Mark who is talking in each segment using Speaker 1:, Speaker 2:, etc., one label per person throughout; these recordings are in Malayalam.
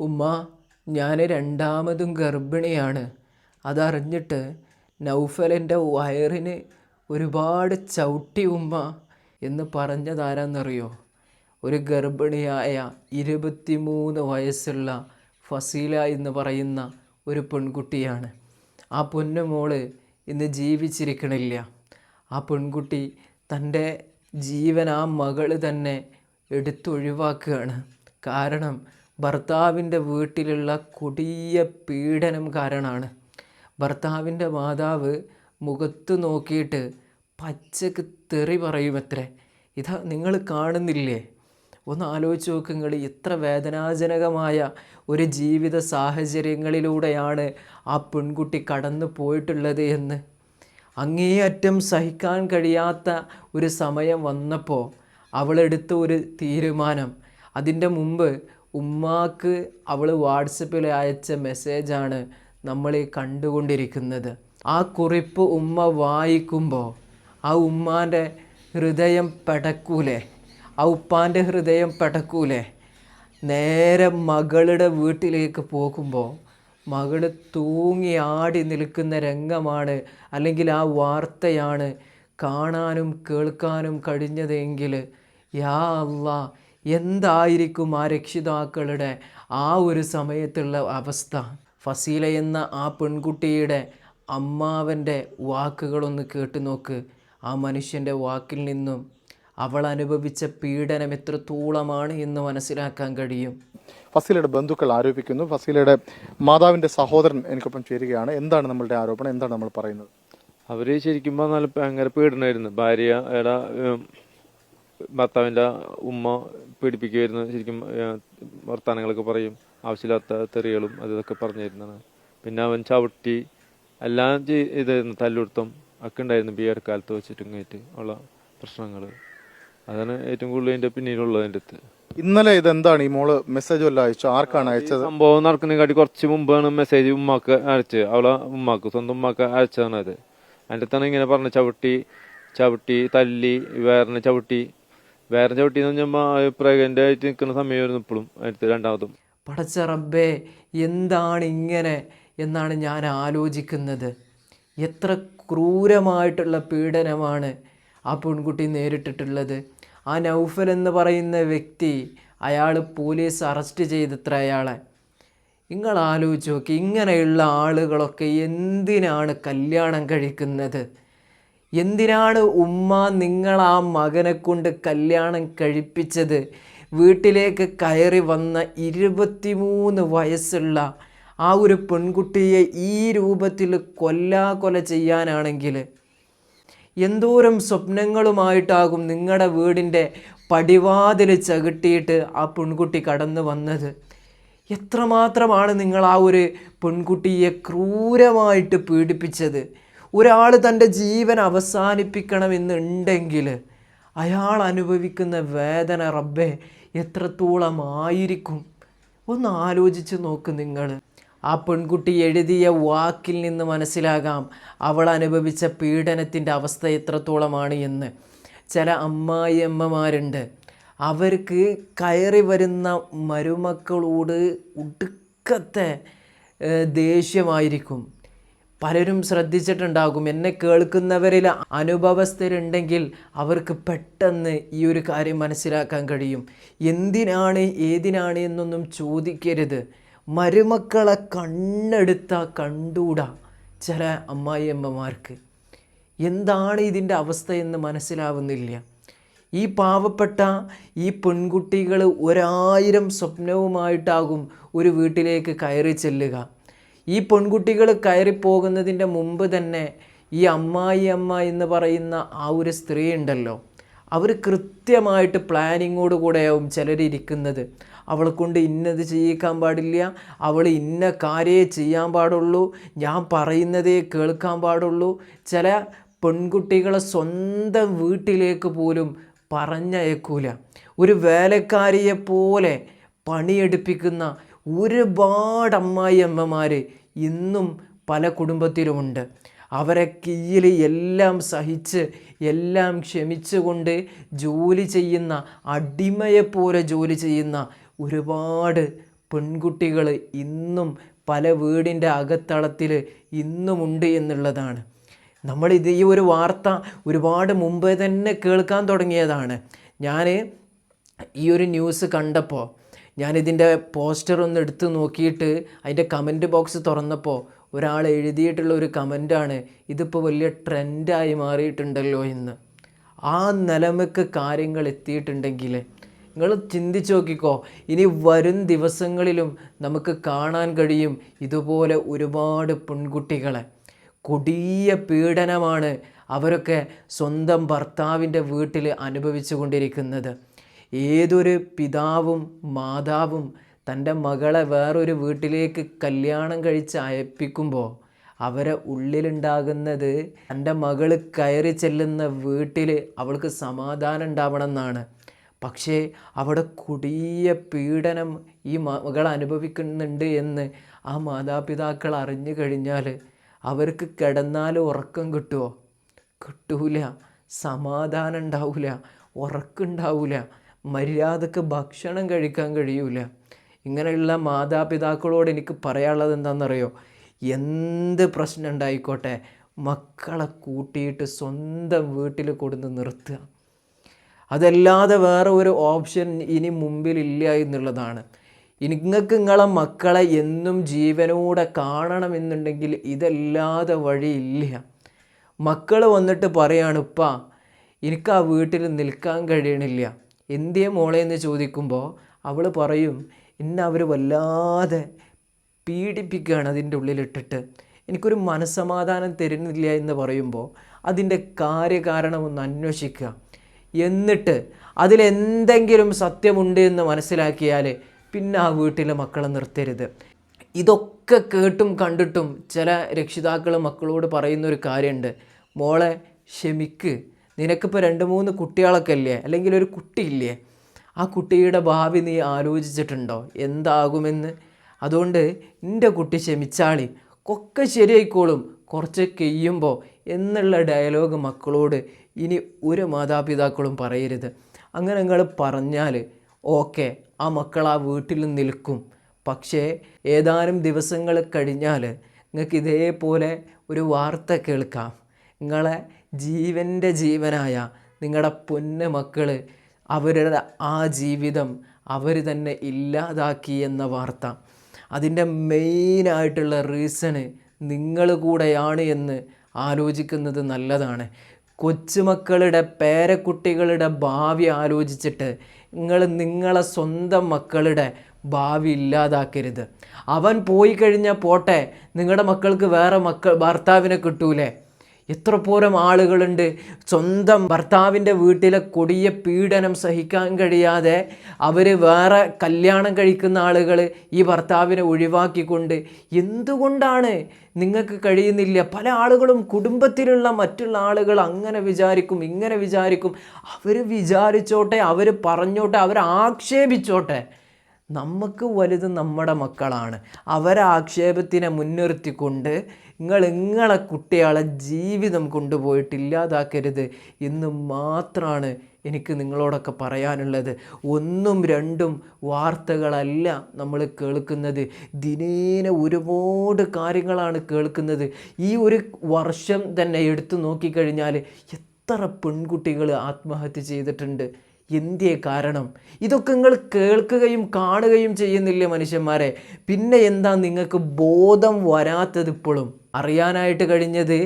Speaker 1: ഉമ്മ ഞാൻ രണ്ടാമതും ഗർഭിണിയാണ്. അതറിഞ്ഞിട്ട് നൗഫലിന്റെ വയറിന് ഒരുപാട് ചവിട്ടി ഉമ്മ എന്ന് പറഞ്ഞതാരാന്നറിയോ? ഒരു ഗർഭിണിയായ ഇരുപത്തിമൂന്ന് വയസ്സുള്ള ഫസീല എന്ന് പറയുന്ന ഒരു പെൺകുട്ടിയാണ്. ആ പൊന്നുമോൾ ഇന്ന് ജീവിച്ചിരിക്കണില്ല. ആ പെൺകുട്ടി തന്റെ ജീവൻ ആ മകൾ തന്നെ എടുത്തൊഴിവാക്കുകയാണ്. കാരണം ഭർത്താവിന്റെ വീട്ടിലുള്ള കൊടിയ പീഡനം കാരണമാണ് ഭർത്താവിന്റെ മാതാവ് മുഖത്ത് നോക്കിയിട്ട് പച്ചക്ക് തെറി പറയുമത്രേ. ഇതാ നിങ്ങൾ കാണുന്നില്ലേ? ഒന്ന് ആലോചിച്ച് നോക്ക് നിങ്ങൾ എത്ര വേദനാജനകമായ ഒരു ജീവിത സാഹചര്യങ്ങളിലൂടെയാണ് ആ പെൺകുട്ടി കടന്നു പോയിട്ടുള്ളത് എന്ന്. അങ്ങേയറ്റം സഹിക്കാൻ കഴിയാത്ത ഒരു സമയം വന്നപ്പോൾ അവളെടുത്ത ഒരു തീരുമാനം. അതിന്റെ മുമ്പ് ഉമ്മാക്ക് അവൾ വാട്സപ്പിൽ അയച്ച മെസ്സേജാണ് നമ്മൾ കണ്ടുകൊണ്ടിരിക്കുന്നത്. ആ കുറിപ്പ് ഉമ്മ വായിക്കുമ്പോൾ ആ ഉമ്മാന്റെ ഹൃദയം പെടക്കൂലേ? ആ ഉപ്പാന്റെ ഹൃദയം പെടക്കൂലേ? നേരെ മകളുടെ വീട്ടിലേക്ക് പോകുമ്പോൾ മകൾ തൂങ്ങി ആടി നിൽക്കുന്ന രംഗമാണ് അല്ലെങ്കിൽ ആ വാർത്തയാണ് കാണാനും കേൾക്കാനും കഴിഞ്ഞതെങ്കിൽ യാ അല്ലാ എന്തായിരിക്കും ആ രക്ഷിതാക്കളുടെ ആ ഒരു സമയത്തുള്ള അവസ്ഥ? ഫസീല എന്ന ആ പെൺകുട്ടിയുടെ അമ്മാവന്റെ വാക്കുകളൊന്ന് കേട്ടു നോക്ക്. ആ മനുഷ്യന്റെ വാക്കിൽ നിന്നും അവൾ അനുഭവിച്ച പീഡനം എത്രത്തോളമാണ് എന്ന് മനസ്സിലാക്കാൻ കഴിയും.
Speaker 2: ഫസീലയുടെ ബന്ധുക്കൾ ആരോപിക്കുന്നു. ഫസീലയുടെ മാതാവിന്റെ സഹോദരൻ എനിക്കൊപ്പം ചേരുകയാണ്. എന്താണ് നമ്മളുടെ ആരോപണം? എന്താണ് നമ്മൾ പറയുന്നത്?
Speaker 3: അവർ ശരിക്കും പറഞ്ഞാൽ ഭയങ്കര പീഡനമായിരുന്നു ഭാര്യ ഭർത്താവിന്റെ ഉമ്മ പീഡിപ്പിക്കുമായിരുന്നു ശരിക്കും വർത്തമാനങ്ങളൊക്കെ വർത്താനങ്ങളൊക്കെ പറയും. ആവശ്യമില്ലാത്ത തെറികളും അതൊക്കെ പറഞ്ഞു പറഞ്ഞിരുന്നതാണ്. പിന്നെ അവൻ ചവിട്ടി എല്ലാം ചെയ്തായിരുന്നു തല്ലുടുത്തം ഒക്കെ ഉണ്ടായിരുന്നു ബിയർ കാലത്ത് വെച്ചിട്ട് കയറ്റി ഉള്ള പ്രശ്നങ്ങൾ. അതാണ് ഏറ്റവും കൂടുതൽ അതിന്റെ പിന്നീടുള്ളത് എന്റെ അടുത്ത്.
Speaker 2: ഇന്നലെ ഇതെന്താണ്? ഈ മോൾ മെസ്സേജ് വല്ല അയച്ചു? ആർക്കാണ് അയച്ചത്?
Speaker 3: സംഭവം നടക്കുന്നതിനെക്കാട്ടി കുറച്ച് മുമ്പാണ് മെസ്സേജ് ഉമ്മാക്ക് അയച്ചത്. അവളെ ഉമ്മാക്ക് സ്വന്തം ഉമ്മാക്ക് അയച്ചതാണ് അത് അതിന്റെ അടുത്താണ് ഇങ്ങനെ പറഞ്ഞ ചവിട്ടി ചവിട്ടി തല്ലി വേറെ ചവിട്ടി വേറെ ചവിട്ടി എന്ന് പറഞ്ഞാൽ ആയിട്ട് നിൽക്കുന്ന സമയമായിരുന്നു ഇപ്പോഴും അടുത്ത് രണ്ടാമതും.
Speaker 1: പടച്ച റബ്ബേ എന്താണ് ഇങ്ങനെ എന്നാണ് ഞാൻ ആലോചിക്കുന്നത്. എത്ര ക്രൂരമായിട്ടുള്ള പീഡനമാണ് ആ പെൺകുട്ടി നേരിട്ടിട്ടുള്ളത്. ആ നൗഫൽ എന്ന് പറയുന്ന വ്യക്തി അയാൾ പോലീസ് അറസ്റ്റ് ചെയ്തത്ര അയാളെ. നിങ്ങൾ ആലോചിച്ച് നോക്കി ഇങ്ങനെയുള്ള ആളുകളൊക്കെ എന്തിനാണ് കല്യാണം കഴിക്കുന്നത്? എന്തിനാണ് ഉമ്മ നിങ്ങൾ ആ മകനെ കൊണ്ട് കല്യാണം കഴിപ്പിച്ചത്? വീട്ടിലേക്ക് കയറി വന്ന ഇരുപത്തിമൂന്ന് വയസ്സുള്ള ആ ഒരു പെൺകുട്ടിയെ ഈ രൂപത്തിൽ കൊല്ലാ കൊല ചെയ്യാനാണെങ്കിൽ എന്തോരം സ്വപ്നങ്ങളുമായിട്ടാകും നിങ്ങളുടെ വീടിന്റെ പടിവാതിൽ ചകിട്ടിയിട്ട് ആ പെൺകുട്ടി കടന്നു വന്നത്. എത്രമാത്രമാണ് നിങ്ങൾ ആ ഒരു പെൺകുട്ടിയെ ക്രൂരമായിട്ട് പീഡിപ്പിച്ചത്? ഒരാൾ തന്റെ ജീവൻ അവസാനിപ്പിക്കണമെന്നുണ്ടെങ്കിൽ അയാൾ അനുഭവിക്കുന്ന വേദന റബ്ബെ എത്രത്തോളം ആയിരിക്കും ഒന്ന് ആലോചിച്ച് നോക്ക് നിങ്ങൾ. ആ പെൺകുട്ടി എഴുതിയ വാക്കിൽ നിന്ന് മനസ്സിലാകാം അവൾ അനുഭവിച്ച പീഡനത്തിന്റെ അവസ്ഥ എത്രത്തോളമാണ് എന്ന്. ചില അമ്മായിയമ്മമാരുണ്ട്. അവർക്ക് കയറി വരുന്ന മരുമക്കളോട് ഒടുക്കത്തെ ദേഷ്യമായിരിക്കും. പലരും ശ്രദ്ധിച്ചിട്ടുണ്ടാകും. എന്നെ കേൾക്കുന്നവരിൽ അനുഭവസ്ഥരുണ്ടെങ്കിൽ അവർക്ക് പെട്ടെന്ന് ഈ ഒരു കാര്യം മനസ്സിലാക്കാൻ കഴിയും. എന്തിനാണ് ഏതിനാണ് എന്നൊന്നും ചോദിക്കരുത്. മരുമക്കളെ കണ്ണെടുത്ത കണ്ടൂടാ ചില അമ്മായിയമ്മമാർക്ക്. എന്താണ് ഇതിന്റെ അവസ്ഥ എന്ന് മനസ്സിലാവുന്നില്ല. ഈ പാവപ്പെട്ട ഈ പെൺകുട്ടികൾ ഒരായിരം സ്വപ്നവുമായിട്ടാകും ഒരു വീട്ടിലേക്ക് കയറി ചെല്ലുക. ഈ പെൺകുട്ടികൾ കയറിപ്പോകുന്നതിന്റെ മുമ്പ് തന്നെ ഈ അമ്മായി അമ്മ എന്ന് പറയുന്ന ആ ഒരു സ്ത്രീ ഉണ്ടല്ലോ. അവർ കൃത്യമായിട്ട് പ്ലാനിങ്ങോട് കൂടെയാവും ചിലർ ഇരിക്കുന്നത്. അവളെ കൊണ്ട് ഇന്നത് ചെയ്യിക്കാൻ പാടില്ല അവൾ ഇന്ന കാര്യേ ചെയ്യാൻ പാടുള്ളൂ ഞാൻ പറയുന്നതേ കേൾക്കാൻ പാടുള്ളൂ. ചില പെൺകുട്ടികളെ സ്വന്തം വീട്ടിലേക്ക് പോലും പറഞ്ഞയക്കൂല. ഒരു വേലക്കാരിയെ പോലെ പണിയെടുപ്പിക്കുന്ന ഒരുപാട് അമ്മായി അമ്മമാർ ഇന്നും പല കുടുംബത്തിലുമുണ്ട്. അവരെ കീഴിൽ എല്ലാം സഹിച്ച് എല്ലാം ക്ഷമിച്ചുകൊണ്ട് ജോലി ചെയ്യുന്ന അടിമയെപ്പോലെ ജോലി ചെയ്യുന്ന ഒരുപാട് പെൺകുട്ടികൾ ഇന്നും പല വീടിന്റെ അകത്തളത്തിൽ ഇന്നുമുണ്ട് എന്നുള്ളതാണ്. നമ്മൾ ഇത് ഈ ഒരു വാർത്ത ഒരുപാട് മുമ്പേ തന്നെ കേൾക്കാൻ തുടങ്ങിയതാണ്. ഞാൻ ഈ ഒരു ന്യൂസ് കണ്ടപ്പോൾ ഞാനിതിന്റെ പോസ്റ്റർ ഒന്ന് എടുത്ത് നോക്കിയിട്ട് അതിന്റെ കമന്റ് ബോക്സ് തുറന്നപ്പോൾ ഒരാൾ എഴുതിയിട്ടുള്ള ഒരു കമന്റാണ് ഇതിപ്പോൾ വലിയ ട്രെൻഡായി മാറിയിട്ടുണ്ടല്ലോ എന്ന്. ആ നിലമക്ക് കാര്യങ്ങൾ എത്തിയിട്ടുണ്ടെങ്കിൽ നിങ്ങൾ ചിന്തിച്ച് നോക്കിക്കോ ഇനി വരും ദിവസങ്ങളിലും നമുക്ക് കാണാൻ കഴിയും ഇതുപോലെ ഒരുപാട് പെൺകുട്ടികളെ. കൊടിയ പീഡനമാണ് അവരൊക്കെ സ്വന്തം ഭർത്താവിന്റെ വീട്ടിൽ അനുഭവിച്ചു കൊണ്ടിരിക്കുന്നത്. ഏതൊരു പിതാവും മാതാവും തന്റെ മകളെ വേറൊരു വീട്ടിലേക്ക് കല്യാണം കഴിച്ച് അയപ്പിക്കുമ്പോൾ അവരെ ഉള്ളിലുണ്ടാകുന്നത് തന്റെ മകൾ കയറി ചെല്ലുന്ന വീട്ടിൽ അവൾക്ക് സമാധാനം ഉണ്ടാവണം എന്നാണ്. പക്ഷേ അവിടെ കൊടിയ പീഡനം ഈ മകൾ അനുഭവിക്കുന്നുണ്ട് എന്ന് ആ മാതാപിതാക്കൾ അറിഞ്ഞു കഴിഞ്ഞാൽ അവർക്ക് കിടന്നാൽ ഉറക്കം കിട്ടുമോ കിട്ടൂല. സമാധാനം ഉണ്ടാവില്ല ഉറക്കുണ്ടാവില്ല മര്യാദയ്ക്ക് ഭക്ഷണം കഴിക്കാൻ കഴിയൂല. ഇങ്ങനെയുള്ള മാതാപിതാക്കളോട് എനിക്ക് പറയാനുള്ളത് എന്താണെന്നറിയോ? എന്ത് പ്രശ്നം ഉണ്ടായിക്കോട്ടെ മക്കളെ കൂട്ടിയിട്ട് സ്വന്തം വീട്ടിൽ കൊടുന്ന് നിർത്തുക. അതല്ലാതെ വേറെ ഒരു ഓപ്ഷൻ ഇനി മുമ്പിലില്ല എന്നുള്ളതാണ്. നിങ്ങൾക്ക് നിങ്ങളെ മക്കളെ എന്നും ജീവനോടെ കാണണമെന്നുണ്ടെങ്കിൽ ഇതല്ലാതെ വഴിയില്ല. മക്കൾ വന്നിട്ട് പറയാണ് ഉപ്പ എനിക്ക് ആ വീട്ടിൽ നിൽക്കാൻ കഴിയണില്ല. എന്തിയെ മോളെ? എന്ന് ചോദിക്കുമ്പോൾ അവൾ പറയും എന്നെ അവർ വല്ലാതെ പീഡിപ്പിക്കുകയാണ് അതിന്റെ ഉള്ളിലിട്ടിട്ട്. എനിക്കൊരു മനസ്സമാധാനം തരുന്നില്ല എന്ന് പറയുമ്പോൾ അതിന്റെ കാര്യകാരണം ഒന്ന് അന്വേഷിക്കുക. എന്നിട്ട് അതിലെന്തെങ്കിലും സത്യമുണ്ട് എന്ന് മനസ്സിലാക്കിയാൽ പിന്നെ ആ വീട്ടിലെ മക്കളെ നിർത്തരുത്. ഇതൊക്കെ കേട്ടും കണ്ടിട്ടും ചില രക്ഷിതാക്കൾ മക്കളോട് പറയുന്നൊരു കാര്യമുണ്ട് മോളെ ക്ഷമിക്ക്. നിനക്കിപ്പോൾ രണ്ട് മൂന്ന് കുട്ടികളൊക്കെ ഇല്ലേ? അല്ലെങ്കിൽ ഒരു കുട്ടിയില്ലേ ആ കുട്ടിയുടെ ഭാവി നീ ആലോചിച്ചിട്ടുണ്ടോ? എന്താകുമെന്ന്? അതുകൊണ്ട് എന്റെ കുട്ടി ക്ഷമിച്ചാളി. ഒക്കെ ശരിയായിക്കോളും. കുറച്ച് കഴിയുമ്പോൾ എന്നുള്ള ഡയലോഗ് മക്കളോട് ഇനി ഒരു മാതാപിതാക്കളും പറയരുത്. അങ്ങനെ നിങ്ങൾ പറഞ്ഞാൽ ഓക്കെ ആ മക്കൾ ആ വീട്ടിൽ നിൽക്കും. പക്ഷേ ഏതാനും ദിവസങ്ങൾ കഴിഞ്ഞാൽ നിങ്ങൾക്ക് ഇതേപോലെ ഒരു വാർത്ത കേൾക്കാം. നിങ്ങളെ ജീവന്റെ ജീവനായ നിങ്ങളുടെ പൊന്ന് മക്കൾ അവരുടെ ആ ജീവിതം അവർ തന്നെ ഇല്ലാതാക്കി എന്ന വാർത്ത. അതിന്റെ മെയിനായിട്ടുള്ള റീസണ് നിങ്ങൾ കൂടെയാണ് എന്ന് ആലോചിക്കുന്നത് നല്ലതാണ്. കൊച്ചുമക്കളുടെ പേരക്കുട്ടികളുടെ ഭാവി ആലോചിച്ചിട്ട് നിങ്ങൾ നിങ്ങളെ സ്വന്തം മക്കളുടെ ഭാവി ഇല്ലാതാക്കരുത്. അവൻ പോയി കഴിഞ്ഞാൽ പോട്ടെ നിങ്ങളുടെ മക്കൾക്ക് വേറെ മക്കൾ ഭർത്താവിനെ കിട്ടൂലേ? എത്ര പോരം ആളുകളുണ്ട്. സ്വന്തം ഭർത്താവിന്റെ വീട്ടിലെ കൊടിയ പീഡനം സഹിക്കാൻ കഴിയാതെ അവർ വേറെ കല്യാണം കഴിക്കുന്ന ആളുകൾ ഈ ഭർത്താവിനെ ഒഴിവാക്കിക്കൊണ്ട് എന്തുകൊണ്ടാണ് നിങ്ങൾക്ക് കഴിയുന്നില്ല? പല ആളുകളും കുടുംബത്തിലുള്ള മറ്റുള്ള ആളുകൾ അങ്ങനെ വിചാരിക്കും ഇങ്ങനെ വിചാരിക്കും. അവർ വിചാരിച്ചോട്ടെ അവർ പറഞ്ഞോട്ടെ അവർ ആക്ഷേപിച്ചോട്ടെ. നമുക്ക് വലുത് നമ്മുടെ മക്കളാണ്. അവരെ ആക്ഷേപത്തിനെ മുൻനിർത്തിക്കൊണ്ട് നിങ്ങൾ നിങ്ങളെ കുട്ടികളെ ജീവിതം കൊണ്ടുപോയിട്ട് ഇല്ലാതാക്കരുത് എന്ന് മാത്രമാണ് എനിക്ക് നിങ്ങളോടൊക്കെ പറയാനുള്ളത്. ഒന്നും രണ്ടും വാർത്തകളല്ല നമ്മൾ കേൾക്കുന്നത്. ദിനേന ഒരുപാട് കാര്യങ്ങളാണ് കേൾക്കുന്നത്. ഈ ഒരു വർഷം തന്നെ എടുത്തു നോക്കിക്കഴിഞ്ഞാൽ എത്ര പെൺകുട്ടികൾ ആത്മഹത്യ ചെയ്തിട്ടുണ്ട്. എന്തേ കാരണം? ഇതൊക്കെ നിങ്ങൾ കേൾക്കുകയും കാണുകയും ചെയ്യുന്നില്ലേ മനുഷ്യന്മാരെ? പിന്നെ എന്താ നിങ്ങൾക്ക് ബോധം വരാത്തത് ഇപ്പോഴും അറിയാനായിട്ട് കഴിഞ്ഞത്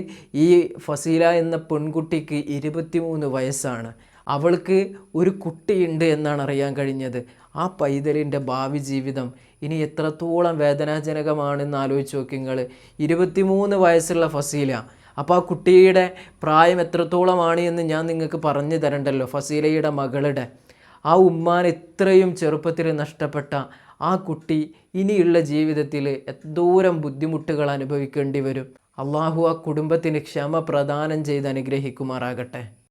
Speaker 1: ഈ ഫസീല എന്ന പെൺകുട്ടിക്ക് ഇരുപത്തിമൂന്ന് വയസ്സാണ്. അവൾക്ക് ഒരു കുട്ടിയുണ്ട് എന്നാണ് അറിയാൻ കഴിഞ്ഞത്. ആ പൈതലിന്റെ ഭാവി ജീവിതം ഇനി എത്രത്തോളം വേദനാജനകമാണെന്ന് ആലോചിച്ച് നോക്കി നിങ്ങൾ ഇരുപത്തിമൂന്ന് വയസ്സുള്ള ഫസീല. അപ്പോൾ ആ കുട്ടിയുടെ പ്രായം എത്രത്തോളമാണ് എന്ന് ഞാൻ നിങ്ങൾക്ക് പറഞ്ഞു തരണ്ടല്ലോ ഫസീലയുടെ മകളുടെ. ആ ഉമ്മാൻ ഇത്രയും ചെറുപ്പത്തിൽ നഷ്ടപ്പെട്ട ആ കുട്ടി ഇനിയുള്ള ജീവിതത്തിൽ എന്തോരം ബുദ്ധിമുട്ടുകൾ അനുഭവിക്കേണ്ടി വരും. അള്ളാഹു ആ കുടുംബത്തിന് ക്ഷമ പ്രദാനം ചെയ്ത് അനുഗ്രഹിക്കുമാറാകട്ടെ.